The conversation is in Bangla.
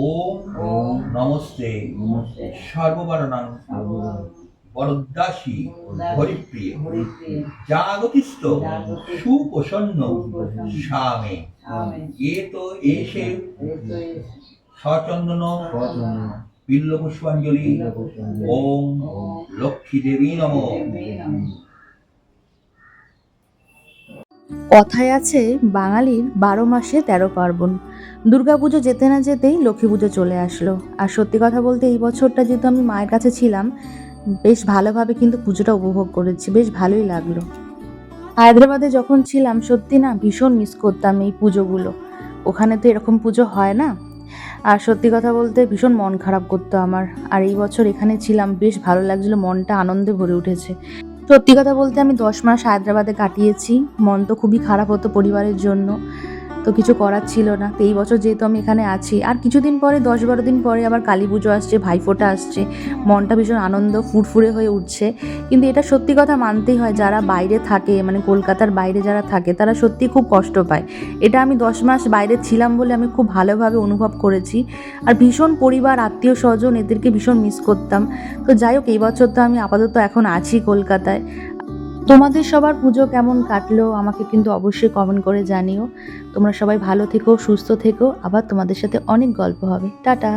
ওম নমস্তে। সর্ববরণাং বরদাসী হরিপ্রিয়। জাগতিস্থ সুপ্রসন্ন স্বামে। এ তো এসে সচন্দন বিল্ল পুষ্পাঞ্জলি। ওম লক্ষ্মী দেবী নম। কথায় আছে বাঙালির বারো মাসে তেরো পার্বণ। দুর্গাপুজো যেতে না যেতেই লক্ষ্মী পুজো চলে আসলো। আর সত্যি কথা বলতে এই বছরটা যেহেতু আমি মায়ের কাছে ছিলাম, বেশ ভালোভাবে কিন্তু পুজোটা উপভোগ করেছি, বেশ ভালোই লাগল। হায়দ্রাবাদে যখন ছিলাম, সত্যি না ভীষণ মিস করতাম এই পুজোগুলো। ওখানে তো এরকম পুজো হয় না। আর সত্যি কথা বলতে ভীষণ মন খারাপ করতো আমার। আর এই বছর এখানে ছিলাম, বেশ ভালো লাগছিল, মনটা আনন্দে ভরে উঠেছে। সত্যি কথা বলতে আমি দশ মাস হায়দ্রাবাদে কাটিয়েছি, মন তো খুবই খারাপ হতো পরিবারের জন্য। তো কিছু করার ছিল না। তো এই বছর যেহেতু আমি এখানে আছি, আর কিছুদিন পরে দশ বারো দিন পরে আবার কালী পুজো আসছে, ভাইফোঁটা আসছে। মনটা ভীষণ আনন্দ, ফুরফুরে হয়ে উঠছে। কিন্তু এটা সত্যি কথা মানতেই হয়, যারা বাইরে থাকে মানে কলকাতার বাইরে যারা থাকে, তারা সত্যি খুব কষ্ট পায়। এটা আমি দশ মাস বাইরে ছিলাম বলে আমি খুব ভালোভাবে অনুভব করেছি। আর ভীষণ পরিবার, আত্মীয় স্বজন এদেরকে ভীষণ মিস করতাম। তো যাই হোক, এই বছর তো আমি আপাতত এখন আছি কলকাতায়। তোমাদের সবার পুজো কেমন কাটলো? আমাকে কিন্তু অবশ্যই কমেন্ট করে জানিও। তোমরা সবাই ভালো থেকো, সুস্থ থেকো। আবার তোমাদের সাথে অনেক গল্প হবে। টাটা।